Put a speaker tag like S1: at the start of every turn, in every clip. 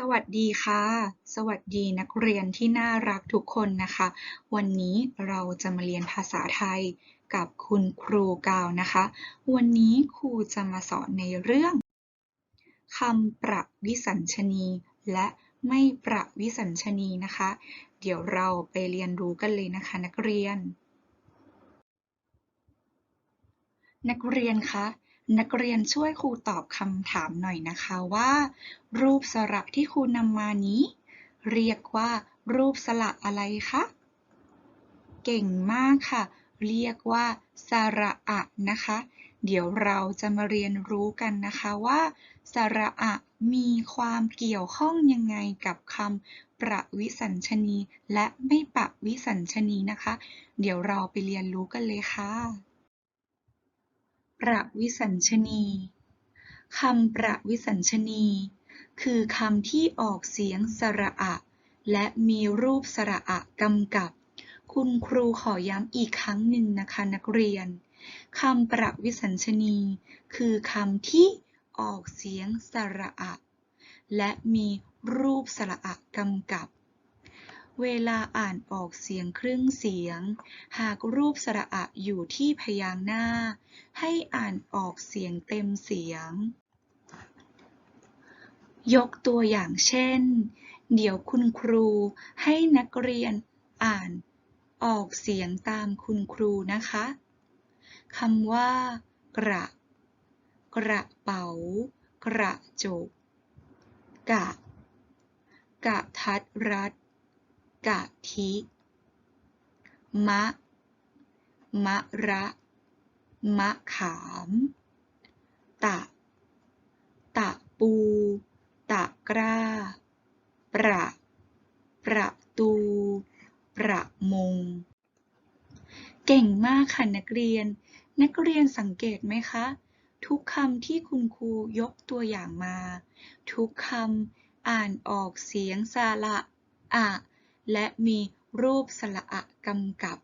S1: สวัสดีค่ะ สวัสดีนักเรียนที่น่ารักทุกคนนะคะ วันนี้เราจะมาเรียนภาษาไทยกับคุณครูกาวนะคะ วันนี้ครูจะมาสอนในเรื่องคำประวิสัญชนีและไม่ประวิสัญชนีนะคะ เดี๋ยวเราไปเรียนรู้กันเลยนะคะนักเรียน นักเรียนคะ นักเรียนช่วยครูตอบคำถามหน่อยนะคะว่า รูปสระที่ครูนำมานี้ เรียกว่า รูปสระอะไรคะ เก่งมากค่ะ เรียกว่าสระอะนะคะ เดี๋ยวเราจะมาเรียนรู้กันนะคะว่าสระอะมีความเกี่ยวข้องยังไงกับคำประวิสัญชนี และไม่ประวิสัญชนีนะคะ เดี๋ยวเราไปเรียนรู้กันเลยค่ะ ประวิสัญชนี คำประวิสัญชนี คือคำที่ออกเสียงสระอะ และมีรูปสระอะกำกับ คุณครูขอย้ำอีกครั้งหนึ่งนะคะนักเรียน คำประวิสัญชนี คือคำที่ออกเสียงสระอะ และมีรูปสระอะกำกับ เวลาอ่านออกเสียงครึ่งเสียง หากรูปสระอะอยู่ที่พยางค์หน้า ให้อ่านออกเสียงเต็มเสียง ยกตัวอย่างเช่น เดี๋ยวคุณครูให้นักเรียนอ่านออกเสียงตามคุณครูนะคะคำว่า กระ กระเป๋า กระจก กะ กะทัดรัด กะทิ มะ มะระ มะขาม ตะ ตะปู ตะกร้า ประ ประตู ประมง เก่งมากค่ะนักเรียน นักเรียนสังเกตไหมคะ ทุกคำที่คุณครูยกตัวอย่างมา ทุกคำอ่านออกเสียงสระอะ และมีรูปสระอะกำกับ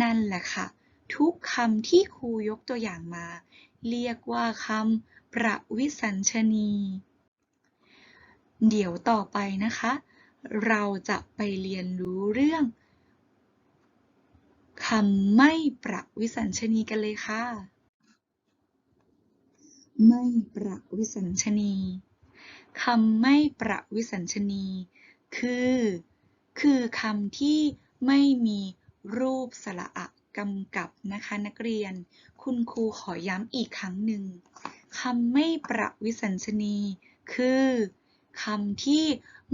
S1: นั่นแหละค่ะ ทุกคำที่ครูยกตัวอย่างมา เรียกว่าคำประวิสัญชนี เดี๋ยวต่อไปนะคะ เราจะไปเรียนรู้เรื่องคำไม่ประวิสัญชนีกันเลยค่ะ ไม่ประวิสัญชนีคำไม่ประวิสัญชนี คือ คือคำที่ไม่มีรูปสระอะกำกับนะคะนักเรียน คุณครูขอย้ำอีกครั้งหนึ่งคำไม่ประวิสัญชนี คือคำที่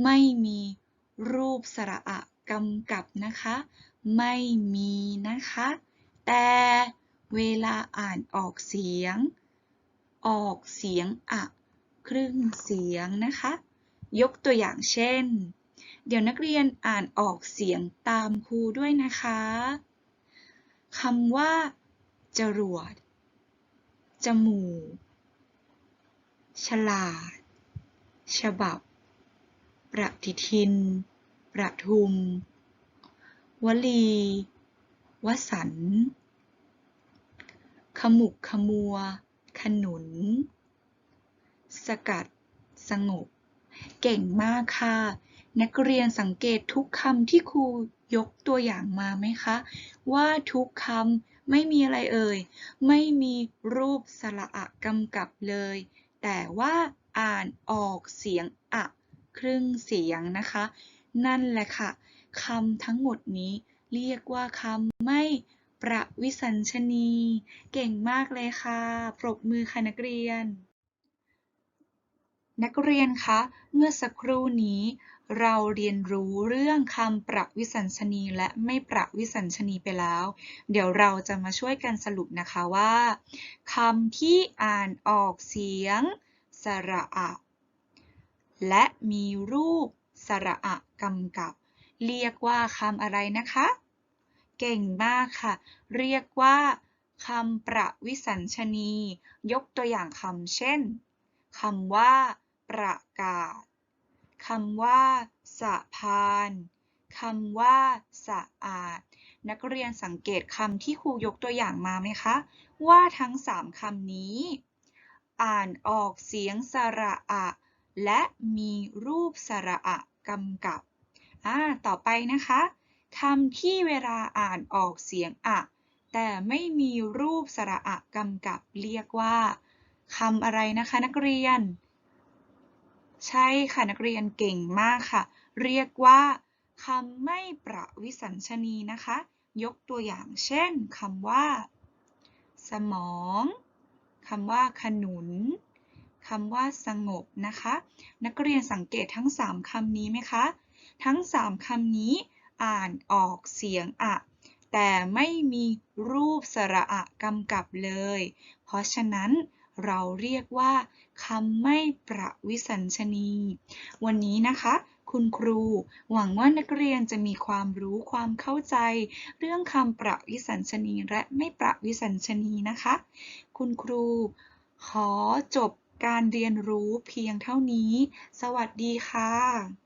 S1: ไม่มีรูปสระอะกำกับนะคะ ไม่มีนะคะ แต่เวลาอ่านออกเสียง ออกเสียงอะ ครึ่งเสียงนะคะ ยกตัวอย่างเช่น เดี๋ยวนักเรียนอ่านออกเสียงตามครูด้วยนะคะคำว่า จรวด จมูก ฉลาด ฉบับ ประติทิน ประทุม วลี วสัน ขมุกขมัว ขนุน สกัด สงบ เก่งมากค่ะ นักเรียนสังเกตทุกคำที่ครูยกตัวอย่างมาไหมคะ ว่าทุกคำไม่มีอะไรเอ่ย ไม่มีรูปสระอะกำกับเลย แต่ว่าอ่านออกเสียงอะครึ่งเสียงนะคะ นั่นแหละค่ะคำทั้งหมดนี้เรียกว่าคำไม่ประวิสัญชนี เก่งมากเลยค่ะ ปรบมือค่ะนักเรียน นักเรียนคะ เมื่อสักครู่นี้ เราเรียนรู้เรื่องคำประวิสัญชนีและไม่ประวิสัญชนีไปแล้ว เดี๋ยวเราจะมาช่วยกันสรุปนะคะว่าคำที่อ่านออกเสียง สระอะและมีรูปสระอะกำกับ เรียกว่าคำอะไรนะคะ เก่งมากค่ะ เรียกว่าคำประวิสัญชนี ยกตัวอย่างคำเช่นคำว่า ประกาศำว่า สะพานคำว่า สะอาด นักเรียนสังเกตคำที่ครูยกตัวอย่างมาไหมคะ ว่าทั้งสามคำนี้ อ่านออกเสียงสระอะ และมีรูปสระอะกำกับอ่าต่อไปนะคะคำที่เวลาอ่านออกเสียงอะ แต่ไม่มีรูปสระอะกำกับเรียกว่าคำอะไรนะคะนักเรียน ใช่ค่ะนักเรียนเก่งมากค่ะ เรียกว่าคำไม่ประวิสัญชนีนะคะ ยกตัวอย่างเช่นคำว่า สมองคำว่าขนุนคำว่าสงบนะคะ นักเรียนสังเกตทั้ง 3คำนี้ไหมคะ ทั้ง 3คำนี้อ่านออกเสียงอะ แต่ไม่มีรูปสระอะกำกับเลย เพราะฉะนั้น เราเรียกว่าคำไม่ประวิสัญชนี วันนี้นะคะ คุณครูหวังว่านักเรียนจะมีความรู้ความเข้าใจ เรื่องคำประวิสัญชนีและไม่ประวิสัญชนีนะคะ คุณครูขอจบการเรียนรู้เพียงเท่านี้ สวัสดีค่ะ